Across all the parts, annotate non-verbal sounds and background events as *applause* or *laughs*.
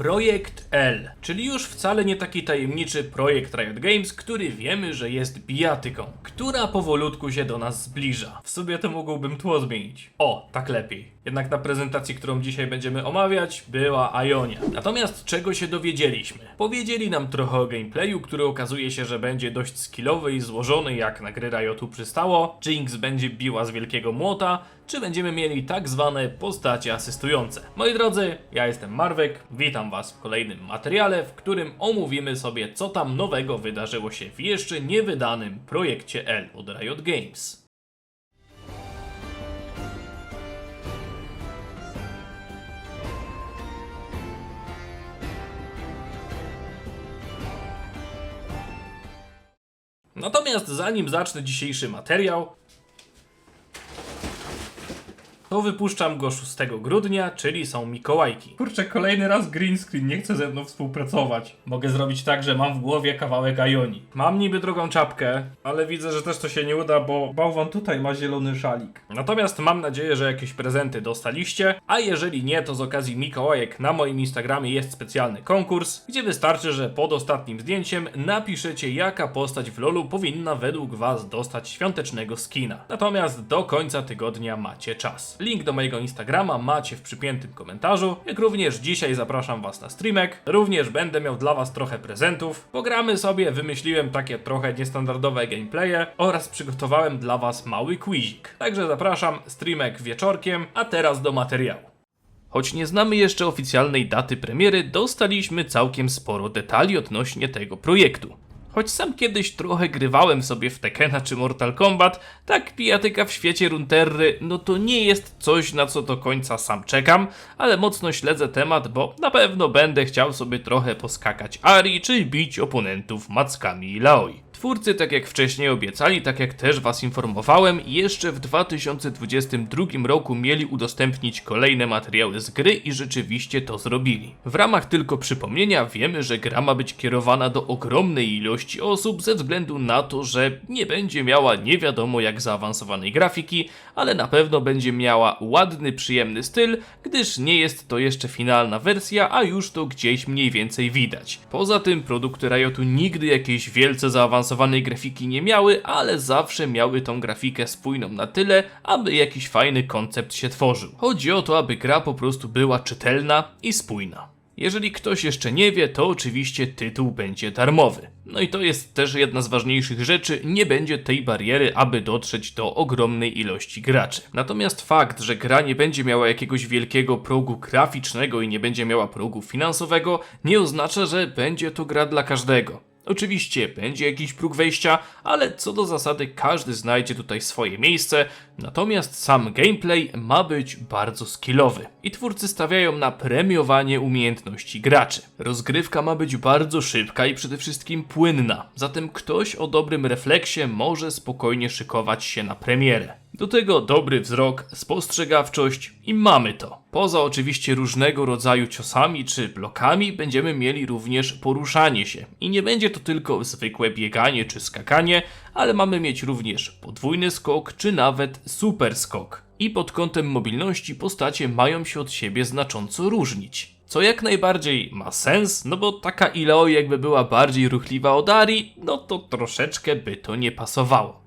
Projekt L, czyli już wcale nie taki tajemniczy projekt Riot Games, który wiemy, że jest bijatyką, która powolutku się do nas zbliża. W sobie to mógłbym tło zmienić. O, tak lepiej. Jednak na prezentacji, którą dzisiaj będziemy omawiać, była Ionia. Natomiast czego się dowiedzieliśmy? Powiedzieli nam trochę o gameplayu, który okazuje się, że będzie dość skillowy i złożony, jak na gry Riotu przystało. Jinx będzie biła z wielkiego młota, czy będziemy mieli tak zwane postacie asystujące. Moi drodzy, ja jestem Marwek, witam Was w kolejnym materiale, w którym omówimy sobie, co tam nowego wydarzyło się w jeszcze niewydanym projekcie L od Riot Games. Natomiast zanim zacznę dzisiejszy materiał, to wypuszczam go 6 grudnia, czyli są Mikołajki. Kurczę, kolejny raz green screen nie chce ze mną współpracować. Mogę zrobić tak, że mam w głowie kawałek Ioni. Mam niby drugą czapkę, ale widzę, że też to się nie uda, bo bałwan tutaj ma zielony szalik. Natomiast mam nadzieję, że jakieś prezenty dostaliście, a jeżeli nie, to z okazji Mikołajek na moim Instagramie jest specjalny konkurs, gdzie wystarczy, że pod ostatnim zdjęciem napiszecie jaka postać w LoLu powinna według was dostać świątecznego skina. Natomiast do końca tygodnia macie czas. Link do mojego Instagrama macie w przypiętym komentarzu, jak również dzisiaj zapraszam was na streamek. Również będę miał dla was trochę prezentów. Pogramy sobie, wymyśliłem takie trochę niestandardowe gameplaye oraz przygotowałem dla was mały quizik. Także zapraszam, streamek wieczorkiem, a teraz do materiału. Choć nie znamy jeszcze oficjalnej daty premiery, dostaliśmy całkiem sporo detali odnośnie tego projektu. Choć sam kiedyś trochę grywałem sobie w Tekena czy Mortal Kombat, tak pijatyka w świecie Runterry, no to nie jest coś na co do końca sam czekam, ale mocno śledzę temat, bo na pewno będę chciał sobie trochę poskakać Ari czy bić oponentów mackami i laoi. Twórcy, tak jak wcześniej obiecali, tak jak też Was informowałem, jeszcze w 2022 roku mieli udostępnić kolejne materiały z gry i rzeczywiście to zrobili. W ramach tylko przypomnienia wiemy, że gra ma być kierowana do ogromnej ilości osób ze względu na to, że nie będzie miała nie wiadomo jak zaawansowanej grafiki, ale na pewno będzie miała ładny, przyjemny styl, gdyż nie jest to jeszcze finalna wersja, a już to gdzieś mniej więcej widać. Poza tym produkty Riotu nigdy jakiejś wielce zaawansowanej grafiki nie miały, ale zawsze miały tą grafikę spójną na tyle, aby jakiś fajny koncept się tworzył. Chodzi o to, aby gra po prostu była czytelna i spójna. Jeżeli ktoś jeszcze nie wie, to oczywiście tytuł będzie darmowy. No i to jest też jedna z ważniejszych rzeczy, nie będzie tej bariery, aby dotrzeć do ogromnej ilości graczy. Natomiast fakt, że gra nie będzie miała jakiegoś wielkiego progu graficznego i nie będzie miała progu finansowego, nie oznacza, że będzie to gra dla każdego. Oczywiście będzie jakiś próg wejścia, ale co do zasady każdy znajdzie tutaj swoje miejsce, natomiast sam gameplay ma być bardzo skillowy i twórcy stawiają na premiowanie umiejętności graczy. Rozgrywka ma być bardzo szybka i przede wszystkim płynna, zatem ktoś o dobrym refleksie może spokojnie szykować się na premierę. Do tego dobry wzrok, spostrzegawczość i mamy to. Poza oczywiście różnego rodzaju ciosami czy blokami będziemy mieli również poruszanie się. I nie będzie to tylko zwykłe bieganie czy skakanie, ale mamy mieć również podwójny skok czy nawet super skok. I pod kątem mobilności postacie mają się od siebie znacząco różnić. Co jak najbardziej ma sens, no bo taka Ileo jakby była bardziej ruchliwa od Ari, no to troszeczkę by to nie pasowało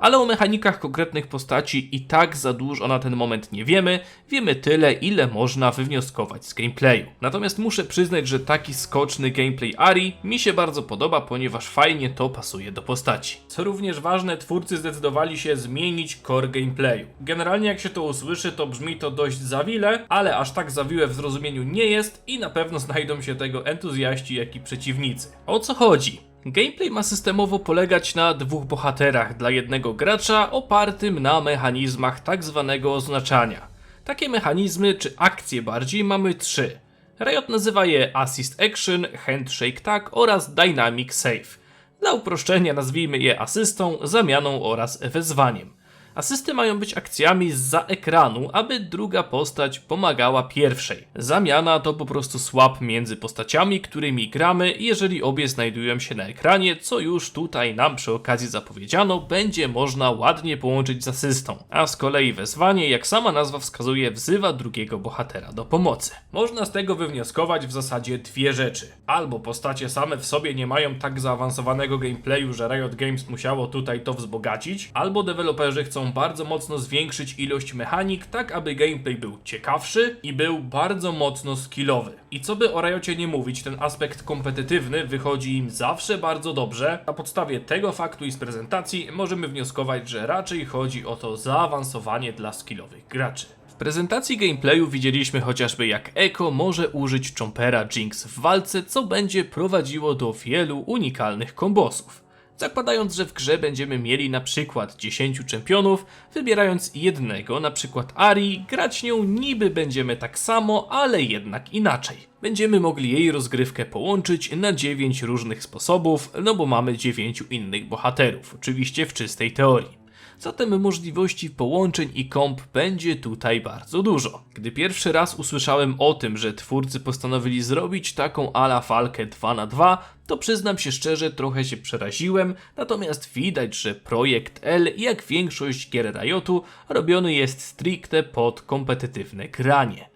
ale o mechanikach konkretnych postaci i tak za dużo na ten moment nie wiemy, wiemy tyle, ile można wywnioskować z gameplayu. Natomiast muszę przyznać, że taki skoczny gameplay Ari mi się bardzo podoba, ponieważ fajnie to pasuje do postaci. Co również ważne, twórcy zdecydowali się zmienić core gameplayu. Generalnie jak się to usłyszy, to brzmi to dość zawile, ale aż tak zawiłe w zrozumieniu nie jest i na pewno znajdą się tego entuzjaści, jak i przeciwnicy. O co chodzi? Gameplay ma systemowo polegać na dwóch bohaterach dla jednego gracza opartym na mechanizmach tak zwanego oznaczania. Takie mechanizmy, czy akcje bardziej, mamy trzy. Riot nazywa je Assist Action, Handshake Tag oraz Dynamic Save. Dla uproszczenia nazwijmy je asystą, zamianą oraz wezwaniem. Asysty mają być akcjami za ekranu, aby druga postać pomagała pierwszej. Zamiana to po prostu swap między postaciami, którymi gramy, jeżeli obie znajdują się na ekranie, co już tutaj nam przy okazji zapowiedziano, będzie można ładnie połączyć z asystą. A z kolei wezwanie, jak sama nazwa wskazuje, wzywa drugiego bohatera do pomocy. Można z tego wywnioskować w zasadzie dwie rzeczy. Albo postacie same w sobie nie mają tak zaawansowanego gameplayu, że Riot Games musiało tutaj to wzbogacić, albo deweloperzy chcą bardzo mocno zwiększyć ilość mechanik, tak aby gameplay był ciekawszy i był bardzo mocno skillowy. I co by o Riocie nie mówić, ten aspekt kompetytywny wychodzi im zawsze bardzo dobrze. Na podstawie tego faktu i z prezentacji możemy wnioskować, że raczej chodzi o to zaawansowanie dla skillowych graczy. W prezentacji gameplayu widzieliśmy chociażby jak Echo może użyć Chompera Jinx w walce, co będzie prowadziło do wielu unikalnych kombosów. Zakładając, że w grze będziemy mieli na przykład 10 czempionów, wybierając jednego, na przykład Ari, grać nią niby będziemy tak samo, ale jednak inaczej. Będziemy mogli jej rozgrywkę połączyć na 9 różnych sposobów, no bo mamy 9 innych bohaterów, oczywiście w czystej teorii. Zatem możliwości połączeń i komp będzie tutaj bardzo dużo. Gdy pierwszy raz usłyszałem o tym, że twórcy postanowili zrobić taką ala falkę 2 na 2 to przyznam się szczerze, trochę się przeraziłem, natomiast widać, że projekt L, jak większość gier Riotu, robiony jest stricte pod kompetytywne granie.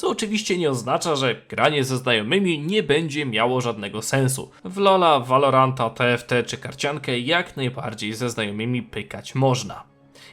Co oczywiście nie oznacza, że granie ze znajomymi nie będzie miało żadnego sensu. W Lola, Valoranta, TFT czy karciankę jak najbardziej ze znajomymi pykać można.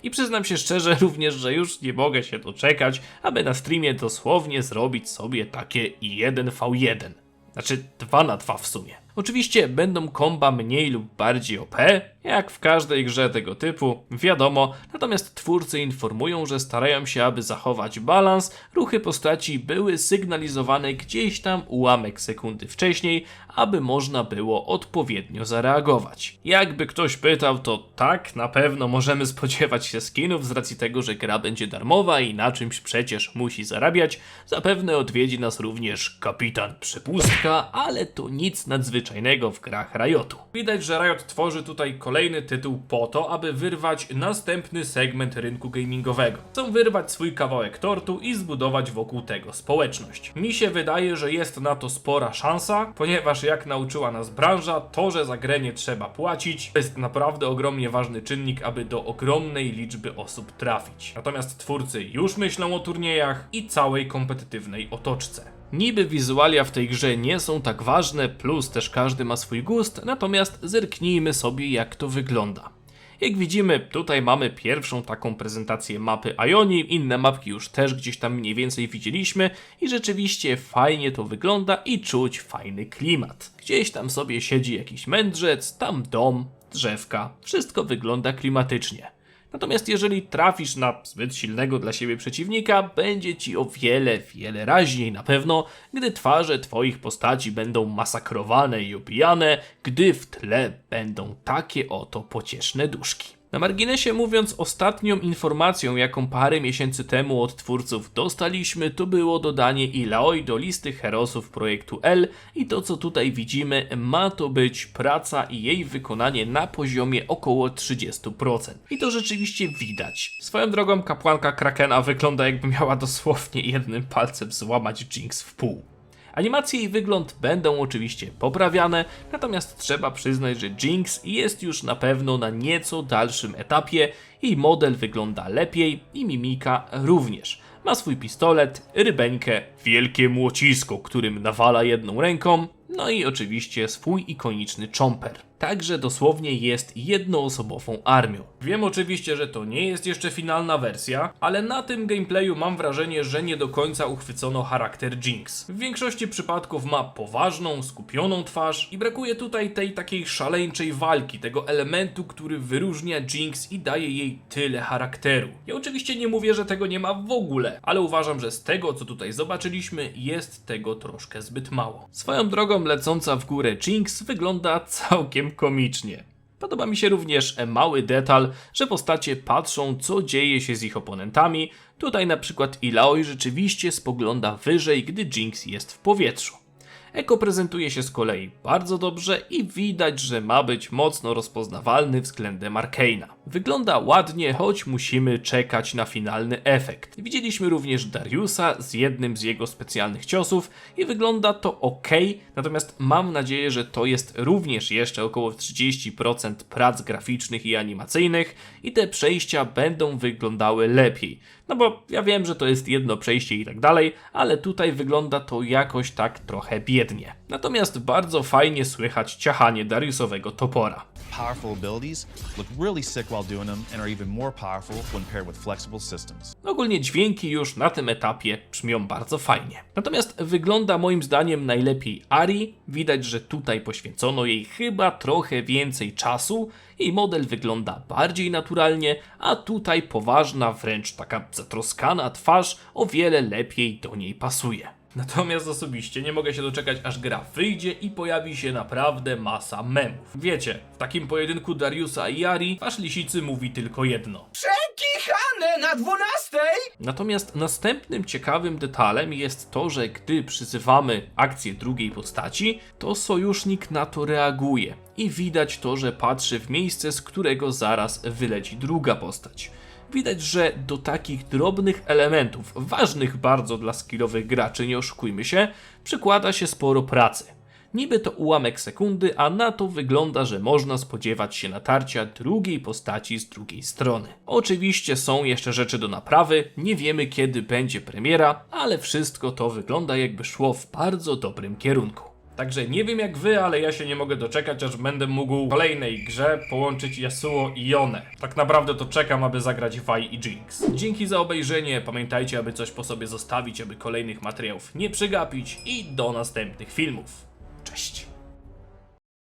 I przyznam się szczerze *laughs* również, że już nie mogę się doczekać, aby na streamie dosłownie zrobić sobie takie 1v1. Znaczy 2 na 2 w sumie. Oczywiście będą komba mniej lub bardziej OP, jak w każdej grze tego typu, wiadomo, natomiast twórcy informują, że starają się, aby zachować balans, ruchy postaci były sygnalizowane gdzieś tam ułamek sekundy wcześniej, aby można było odpowiednio zareagować. Jakby ktoś pytał, to tak, na pewno możemy spodziewać się skinów z racji tego, że gra będzie darmowa i na czymś przecież musi zarabiać. Zapewne odwiedzi nas również kapitan Przepustka, ale to nic nadzwyczajnego w grach Riotu. Widać, że Riot tworzy tutaj kolejny tytuł po to, aby wyrwać następny segment rynku gamingowego. Chcą wyrwać swój kawałek tortu i zbudować wokół tego społeczność. Mi się wydaje, że jest na to spora szansa, ponieważ jak nauczyła nas branża, to, że za grę nie trzeba płacić, to jest naprawdę ogromnie ważny czynnik, aby do ogromnej liczby osób trafić. Natomiast twórcy już myślą o turniejach i całej kompetytywnej otoczce. Niby wizualia w tej grze nie są tak ważne, plus też każdy ma swój gust, natomiast zerknijmy sobie jak to wygląda. Jak widzimy, tutaj mamy pierwszą taką prezentację mapy Ioni, inne mapki już też gdzieś tam mniej więcej widzieliśmy i rzeczywiście fajnie to wygląda i czuć fajny klimat. Gdzieś tam sobie siedzi jakiś mędrzec, tam dom, drzewka, wszystko wygląda klimatycznie. Natomiast jeżeli trafisz na zbyt silnego dla siebie przeciwnika, będzie ci o wiele, wiele raźniej na pewno, gdy twarze twoich postaci będą masakrowane i opijane, gdy w tle będą takie oto pocieszne duszki. Na marginesie mówiąc, ostatnią informacją, jaką parę miesięcy temu od twórców dostaliśmy, to było dodanie Ilaoi do listy herosów projektu L i to co tutaj widzimy, ma to być praca i jej wykonanie na poziomie około 30%. I to rzeczywiście widać. Swoją drogą kapłanka Krakena wygląda jakby miała dosłownie jednym palcem złamać Jinx w pół. Animacje i wygląd będą oczywiście poprawiane, natomiast trzeba przyznać, że Jinx jest już na pewno na nieco dalszym etapie i model wygląda lepiej i mimika również. Ma swój pistolet, rybeńkę, wielkie młocisko, którym nawala jedną ręką, no i oczywiście swój ikoniczny chomper. Także dosłownie jest jednoosobową armią. Wiem oczywiście, że to nie jest jeszcze finalna wersja, ale na tym gameplayu mam wrażenie, że nie do końca uchwycono charakter Jinx. W większości przypadków ma poważną, skupioną twarz i brakuje tutaj tej takiej szaleńczej walki, tego elementu, który wyróżnia Jinx i daje jej tyle charakteru. Ja oczywiście nie mówię, że tego nie ma w ogóle, ale uważam, że z tego co tutaj zobaczyliśmy jest tego troszkę zbyt mało. Swoją drogą lecąca w górę Jinx wygląda całkiem komicznie. Podoba mi się również mały detal, że postacie patrzą, co dzieje się z ich oponentami. Tutaj na przykład Ilaoi rzeczywiście spogląda wyżej, gdy Jinx jest w powietrzu. Eko prezentuje się z kolei bardzo dobrze i widać, że ma być mocno rozpoznawalny względem Arkeina. Wygląda ładnie, choć musimy czekać na finalny efekt. Widzieliśmy również Dariusa z jednym z jego specjalnych ciosów i wygląda to ok, natomiast mam nadzieję, że to jest również jeszcze około 30% prac graficznych i animacyjnych i te przejścia będą wyglądały lepiej. No bo ja wiem, że to jest jedno przejście i tak dalej, ale tutaj wygląda to jakoś tak trochę biednie. Natomiast bardzo fajnie słychać ciachanie Dariusowego topora. Ogólnie dźwięki już na tym etapie brzmią bardzo fajnie. Natomiast wygląda moim zdaniem najlepiej Ari. Widać, że tutaj poświęcono jej chyba trochę więcej czasu i model wygląda bardziej naturalnie, a tutaj poważna, wręcz taka zatroskana twarz o wiele lepiej do niej pasuje. Natomiast osobiście nie mogę się doczekać, aż gra wyjdzie i pojawi się naprawdę masa memów. Wiecie, w takim pojedynku Dariusa i Ari, wasz lisicy mówi tylko jedno. Przekichane na dwunastej! Natomiast następnym ciekawym detalem jest to, że gdy przyzywamy akcję drugiej postaci, to sojusznik na to reaguje i widać to, że patrzy w miejsce, z którego zaraz wyleci druga postać. Widać, że do takich drobnych elementów, ważnych bardzo dla skillowych graczy, nie oszukujmy się, przykłada się sporo pracy. Niby to ułamek sekundy, a na to wygląda, że można spodziewać się natarcia drugiej postaci z drugiej strony. Oczywiście są jeszcze rzeczy do naprawy, nie wiemy kiedy będzie premiera, ale wszystko to wygląda jakby szło w bardzo dobrym kierunku. Także nie wiem jak wy, ale ja się nie mogę doczekać, aż będę mógł w kolejnej grze połączyć Yasuo i Yone. Tak naprawdę to czekam, aby zagrać Vi i Jinx. Dzięki za obejrzenie, pamiętajcie, aby coś po sobie zostawić, aby kolejnych materiałów nie przegapić i do następnych filmów. Cześć!